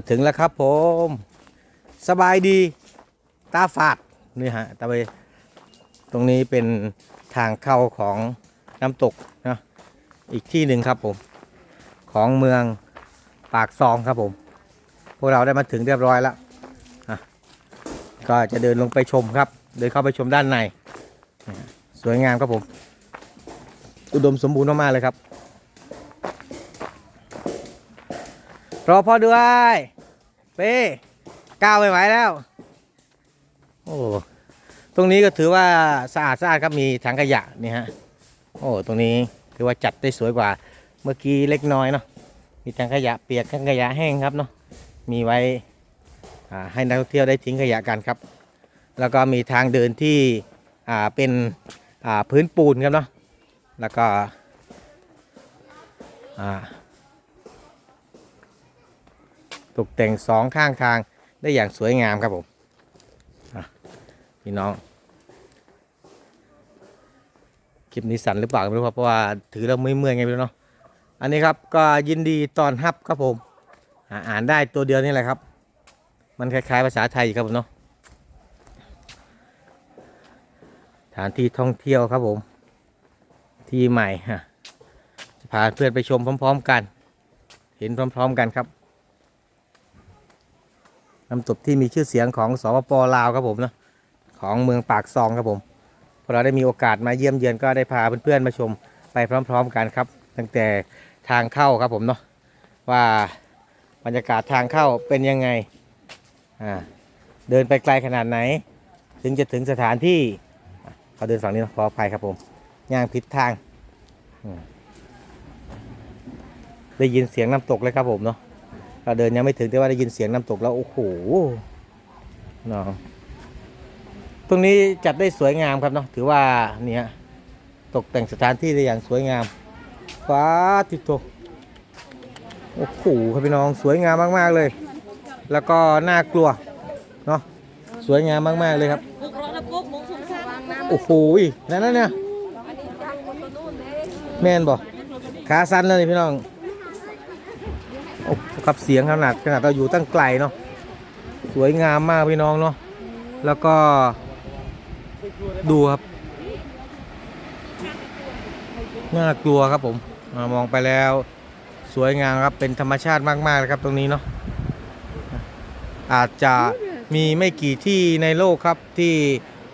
มาถึงแล้วครับผม สบายดีตาฝาดนี่ฮะตาไปตรงนี้เป็นทางเข้าของน้ำตกนะอีกที่หนึ่งครับผม ของเมืองปากซองครับผม พวกเราได้มาถึงเรียบร้อยแล้วก็จะเดินลงไปชมครับ เดินเข้าไปชมด้านใน สวยงามครับผม อุดมสมบูรณ์มากๆเลยครับ รอพ่อด้วยเป้ก้าวไม่ไหวแล้ว โอ้ตรงนี้ก็ถือว่าสะอาดสะอาดครับมีถังขยะนี่ฮะโอ้ตรงนี้ถือว่าจัดได้สวยกว่าเมื่อกี้เล็กน้อยเนาะมีถังขยะเปียกถังขยะแห้งครับเนาะมีไว้ให้นักท่องเที่ยวได้ทิ้งขยะกันครับ แล้วก็มีทางเดินที่เป็นพื้นปูนครับเนาะแล้วก็อ่า ตกแต่งสองข้างทางได้อย่างสวยงามครับผมพี่น้องคลิปนี้สั่นหรือเปล่าไม่รู้ครับเพราะว่าถือแล้วไม่เมื่อยไงไม่รู้เนาะอันนี้ครับก็ยินดีตอนรับครับผมอ่าอ่านได้ตัวเดียวนี่แหละครับ มันคล้ายๆภาษาไทยครับผมเนาะสถานที่ท่องเที่ยวครับผม ที่ใหม่ฮะจะพาเพื่อนไปชมพร้อม ๆ กัน เห็นพร้อม ๆ กันครับ น้ำตกที่มีชื่อเสียงของสปปลาวครับผมเนาะของเมืองปากซองครับผมพอเราได้มีโอกาสมาเยี่ยมเยือนก็ได้พาเพื่อนๆมาชมไปพร้อม ๆ กันครับ ตั้งแต่ทางเข้าครับผมเนาะว่าบรรยากาศทางเข้าเป็นยังไงอ่าเดินไปไกลขนาดไหน ถึงจะถึงสถานที่เขาเดินฝั่งนี้นะขออภัยครับผมย่างผิดทาง ได้ยินเสียงน้ำตกเลยครับผมเนาะ เราเดินยังไม่ถึงแต่ว่าได้ยินเสียงน้ำตกแล้ว โอ้โหเนาะตรงนี้จัดได้สวยงามครับเนาะถือว่าเนี่ยตกแต่งสถานที่ได้อย่างสวยงามฟ้าติดโตโอ้โหครับพี่น้องสวยงามมากๆเลย แล้วก็น่ากลัวเนาะสวยงามมากๆเลยครับโอ้โหนั่นนั่นเนี่ยแม่นบ่ขาสั้นเลยพี่น้อง โอ้ครับเสียงขนาดขนาดเราอยู่ตั้งไกลเนาะสวยงามมากพี่น้องเนาะแล้วก็ดูครับน่ากลัวครับผมอามองไปแล้วสวยงามครับเป็นธรรมชาติมากๆเลยครับตรงนี้เนาะอาจจะมีไม่กี่ที่ในโลกครับที่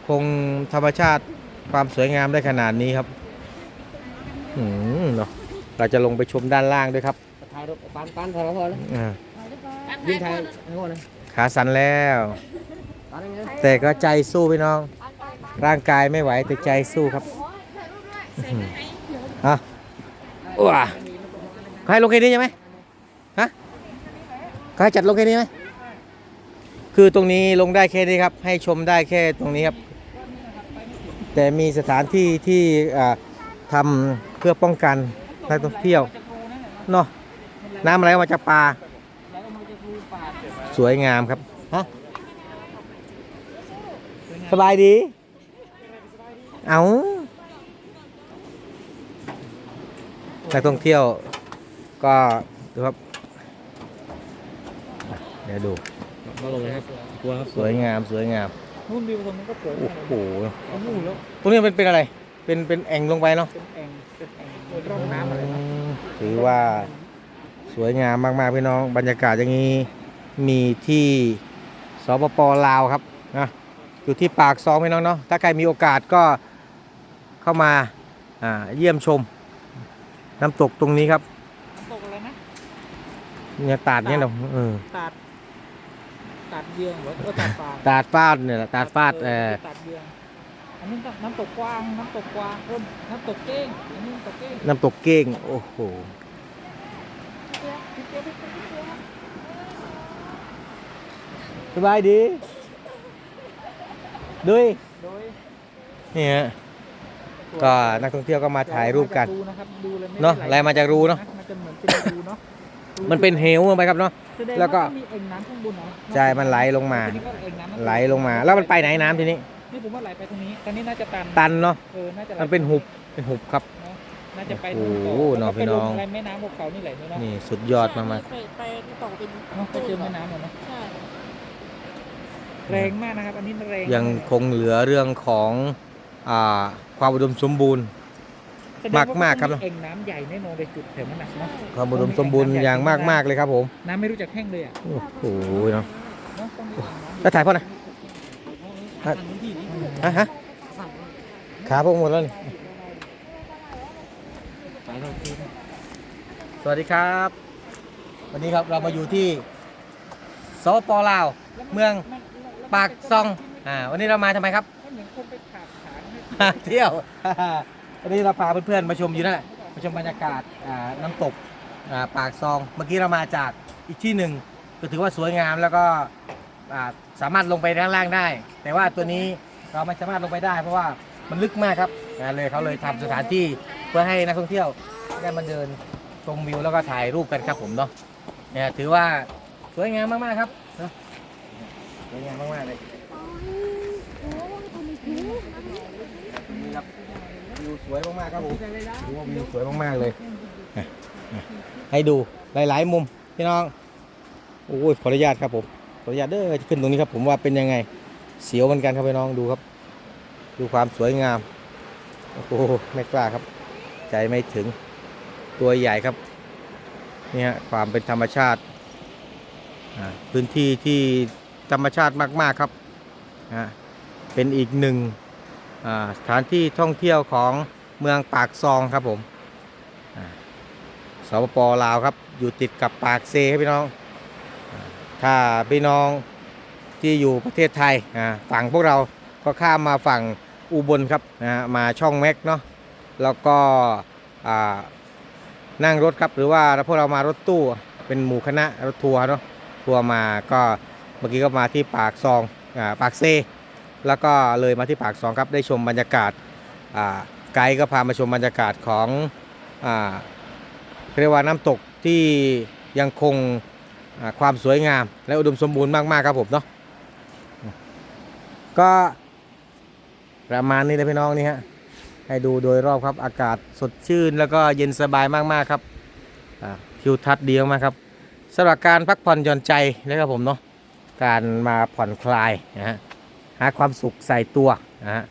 คงธรรมชาติความสวยงามได้ขนาดนี้ครับ อืมเนาะเราจะลงไปชมด้านล่างด้วยครับ ถ่ายรูปปานปานถ่ายมาพอแล้วอ่ายิงถ่ายให้พอเลยขาสั่นแล้ว ปานยังไงแต่ก็ใจสู้พี่น้อง ร่างกายไม่ไหวแต่ใจสู้ครับอื้อหือฮะว้าเขาให้ลงแค่นี้ใช่ไหมฮะเขาให้จัดลงแค่นี้ไหมคือตรงนี้ลงได้แค่นี้ครับ ให้ชมได้แค่ตรงนี้ครับ แต่มีสถานที่ที่อ่าทำเพื่อป้องกันนักท่องเที่ยวเนาะ น้ำอะไรมาจากป่าสวยงามครับฮะสบายดี เอานักท่องเที่ยวก็ดูครับ เดี๋ยวดูมาลงเลยครับกลัวครับสวยงามสวยงามนู่นวิวตรงนั้นก็โปร่งโอ้โหเอานู่นแล้วตรงนี้มันเป็นอะไร เป็นเป็นแอ่งลงไปเนาะเป็นแอ่งเป็นแอ่งเป็นร่องน้ำอะไรนะอืมถือว่า สวยงามมากๆพี่น้อง บรรยากาศอย่างนี้มีที่สปปลาวครับนะอยู่ที่ปากซองพี่น้องเนาะถ้าใครมีโอกาสก็เข้ามาอ่าเยี่ยมชม น้ำตกตรงนี้ครับตกอะไรนะเนี่ยตาดเนี่ยเนาะเออตาดตาดเยืองเหรอเออตาดฟางตาดฟาดเนี่ยแหละตาดฟาดเออตาดเยืองอันนี้น้ำตกกวางน้ำตกกวางเอิ่มน้ำตกเก้งอันนี้น้ำตกเก้งน้ำตกเก้งโอ้โห สบายดี ดุยโดยนี่ฮะก็นักท่องเที่ยวก็มาถ่ายรูปกันดูนะครับดูเลยไม่เนอะด้ไหลมาจากรูเนอะมันจะเหมือนเป็นรูเนาะมันเป็นเหวลงไปครับเนาะแสดงแล้วก็ามีเอ่งน้ำข้างบนเหรอใช่มันไหลลงมาอันนี้ก็เอ่งน้ำข้างบนไหลลงมา แล้วมันไปไหนน้ำทีนี้นี่ผมว่าไหลไปตรงนี้ตอนนี้น่าจะตันตันเนาะเออน่าจะไหลมันเป็นหุบเป็นหุบครับเนอะน่าจะไปโอ้นู่นโหต่อน้องพี่น้องแล้วก็ไปลอะไรแม่น้ำพวกเขานี่แหละเนาะนี่สุดยอดมากไปไปต่อเป็นเนาะไปเจอแม่น้ำเลยเนาะใช่แรงมากนะครับ อันนี้แรงๆยังคงเหลือเรื่องของอ่าความอุดมสมบูรณ์ แสดงว่มากๆครับต้องเองน้ำใหญ่แน่นอนเลยจุดแถวนั้นนะเนาะ ความอุดมสมบูรณ์อย่างมากๆเลยครับผมน้ำไม่รู้จักแห้งเลยอะโอ้โหเนาะ เนาะต้องมีอ่างน้ำแล้วถ่ายพ่อหน่อยฮะฮะฮะขาพวกหมดแล้วนี่ไป เราทีสวัสดีครับ วันนี้ครับเรามาอยู่ที่สปปลาว เมืองปากซองอ่าวันนี้เรามาทำไมครับเหมือนคนไปขาดขางให้มาเที่ยว วันนี้เราพาเพื่อนๆมาชมอยู่นั่นแหละมาชมบรรยากาศอ่าน้ำตกอ่าปากซอง เมื่อกี้เรามาจากอีกที่หนึ่งก็ถือว่าสวยงามแล้วก็อ่าสามารถลงไปด้านล่างได้ แต่ว่าตัวนี้เราไม่สามารถลงไปได้เพราะว่า มันลึกมากครับนะเลยเขาเลยทำสถานที่เพื่อให้นักท่องเที่ยวได้มาเดินชมวิวแล้วก็ถ่ายรูปกันครับผมเนาะเนี่ยถือว่าสวยงามมากๆครับเนาะสวยงามมากๆเลยนี่ครับวิวสวยมากๆครับผมดูว่าวิวสวยมากๆเลย ให้ดูหลายๆมุมพี่น้องโอ้ยขออนุญาตครับผมขออนุญาตเด้อขึ้นตรงนี้ครับผมว่าเป็นยังไงเสียวเหมือนกันครับพี่น้องดูครับ ดูความสวยงาม โอ้โหไม่กล้าครับ ใจไม่ถึงตัวใหญ่ครับเนี่ยความเป็นธรรมชาติพื้นที่ที่ธรรมชาติมาก ๆ ครับเป็นอีกหนึ่งสถานที่ท่องเที่ยวของเมืองปากซองครับผมสปปลาวครับ อยู่ติดกับปากเซครับพี่น้อง ถ้าพี่น้องที่อยู่ประเทศไทยฝั่งพวกเราก็ข้ามมาฝั่ง อุบลครับนะฮะมาช่องแม็กเนาะแล้วก็นั่งรถครับหรือว่าพวกเรามารถตู้เป็นหมู่คณะรถทัวร์เนาะทัวร์มาก็เมื่อกี้ก็มาที่ปากซองอปากเซ แล้วก็เลยมาที่ปากซองครับได้ชมบรรยากาศไกด์ก็พามาชมบรรยากาศของอเรียกว่าน้ำตกที่ยังคงความสวยงาม และอุดมสมบูรณ์มาก ๆ ครับผมเนาะก็ ประมาณนี้เลยพี่น้องนี่ฮะให้ดูโดยรอบครับอากาศสดชื่น แล้วก็เย็นสบายมากๆครับทิวทัศน์ดีมากครับสำหรับการพักผ่อนหย่อนใจนะครับผมเนาะการมาผ่อนคลายนะฮะหาความสุขใส่ตัวนะฮะ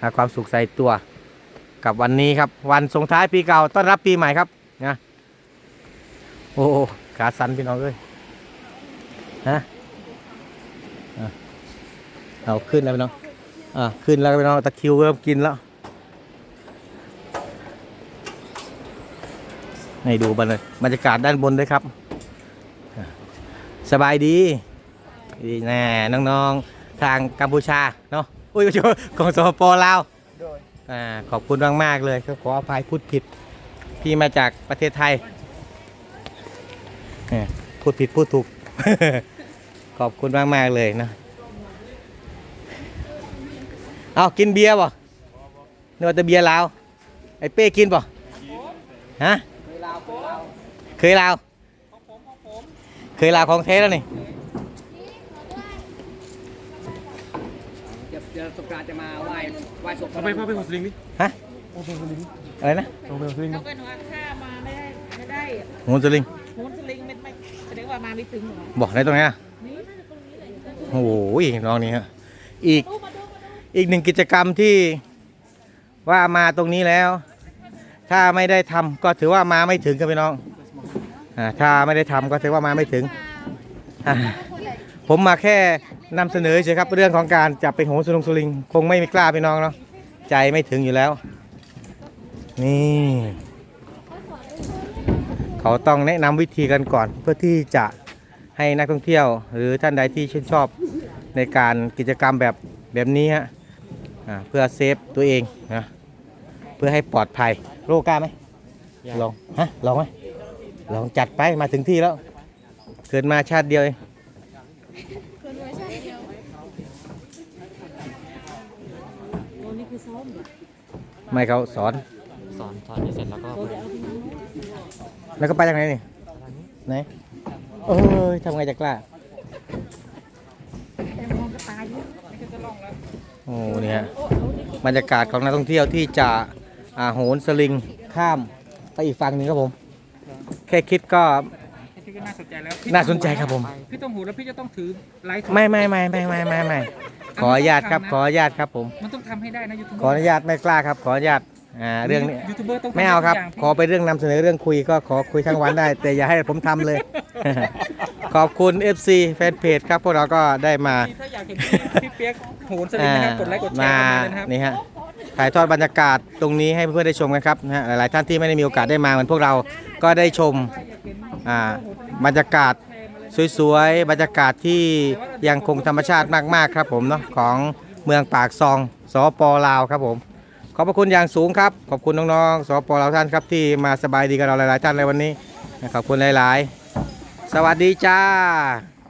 หาความสุขใส่ตัว กับวันนี้ครับ วันส่งท้ายปีเก่าต้อนรับปีใหม่ครับนะโอ้ขาสันพี่น้องเอ้ยฮะอะเอาขึ้นแล้วพี่น้อง อะขึ้นแล้วพี่น้องตะคริวเริ่มกินแล้ว ให้ดูบรรยบรรยากาศด้านบนด้วยครับอะสบายดีดีแน่น้องๆ ทางกัมพูชาเนาะอุ้ยไม่ใช่ของสปปลาวโดยอ่าขอบคุณมากๆเลยขออภัยพูดผิด พี่มาจากประเทศไทยเอ่อพูดผิดพูดถูก ขอบคุณมากๆเลยนะ เอากินเบียร์ป่ะนึกว่าแต่เบียร์ลาว ไอ้เป้กินป่ะฮะ เคยลาว เคยลาวของเทแล้วนี่เดี๋ยวเดี๋ยวสงกรานต์จะมาไหว้ไหว้ศพเอาไปพาไปหัวสลิงดิฮะอะไรนะเอาไปหัวสลิงเราเป็นว่าข้ามาไม่ได้ไม่ได้หมูสลิงโหนสลิงไม่ไม่แสดงว่ามาไม่ถึงเหรอบอกได้ตรงไหนอะนี่โอ้โหน้องนี้ฮะ อีก อีกหนึ่งกิจกรรมที่ว่ามาตรงนี้แล้ว ถ้าไม่ได้ทำก็ถือว่ามาไม่ถึงครับพี่น้องอถ้าไม่ได้ทำก็ถือว่ามาไม่ถึง ผมมาแค่นำเสนอเฉยครับเรื่องของการจับไปโหนสลุงสลิง คงไม่มีกล้าพี่น้องเนาะใจไม่ถึงอยู่แล้ว นี่ เขาต้องแนะนำวิธีกันก่อนเพื่อที่จะให้นักท่องเที่ยว หรือท่านใดที่ชื่นชอบในการกิจกรรมแบบแบบนี้ฮะ เพื่อเซฟตัวเองนะเพื่อให้ปลอดภัยโลกล้าไหมลองฮะลองไหมลองจัดไปมาถึงที่แล้ว เกิดมาชาติเดียวเองไม่เขาสอนสอนสอนเสร็จแล้วก็แล้วก็ไปจากไหนนี่ไหนเอ้ยทำไงจะกล้า แต่มองก็ตายอยู่ โอ้นี่ฮะบรรยากาศของนักท่องเที่ยวที่จะอ่าโหนสลิงข้ามไปอีกฝั่งหนึ่งครับผม แค่คิดก็พี่ก็น่าสนใจแล้วน่าสนใจครับผม พี่ต้องหูแล้วพี่จะต้องถือไลฟ์สดไม่ไม่ไม่ไม่ไม่ไม่ไม่ขออนุญาตครับขออนุญาตครับผม มันต้องทำให้ได้นะยูทูบเบอร์ขออนุญาตไม่กล้าครับ ขออนุญาตอ่าเรื่องนี้ยูทูบเบอร์ต้องทำไม่เอาครับ ทุกย่งขอไปเรื่องนำเสนอเรื่องคุยก็ขอคุยทั้งวันได้ แต่อย่าให้ผมทำเลย ขอบคุณ FC แฟนเพจครับพวกเราก็ได้มาถ้าอยากเห็นพี่ พี่เปียกโหนสลิงนะครับกดไลค์กดแชมาร์กันมาเลยนะครับนี่ฮะถ่ายทอดบรรยากาศตรงนี้ให้เพื่อนๆได้ชมกันครับนะฮะหลายๆท่านที่ไม่ได้มีโอกาสได้มาเหมือนพวกเราก็ได้ชมอ่าบรรยากาศสวยๆ บรรยากาศที่ยังคงธรรมชาติมากๆครับผมเนาะของเมืองปากซองสปลาวครับผม ขอบพระคุณอย่างสูงครับ ขอบคุณน้องๆสปลาวท่านครับที่มาสบายดีกับเราหลายๆท่านในวันนี้ ขอบคุณหลายๆ สวัสดีจ้า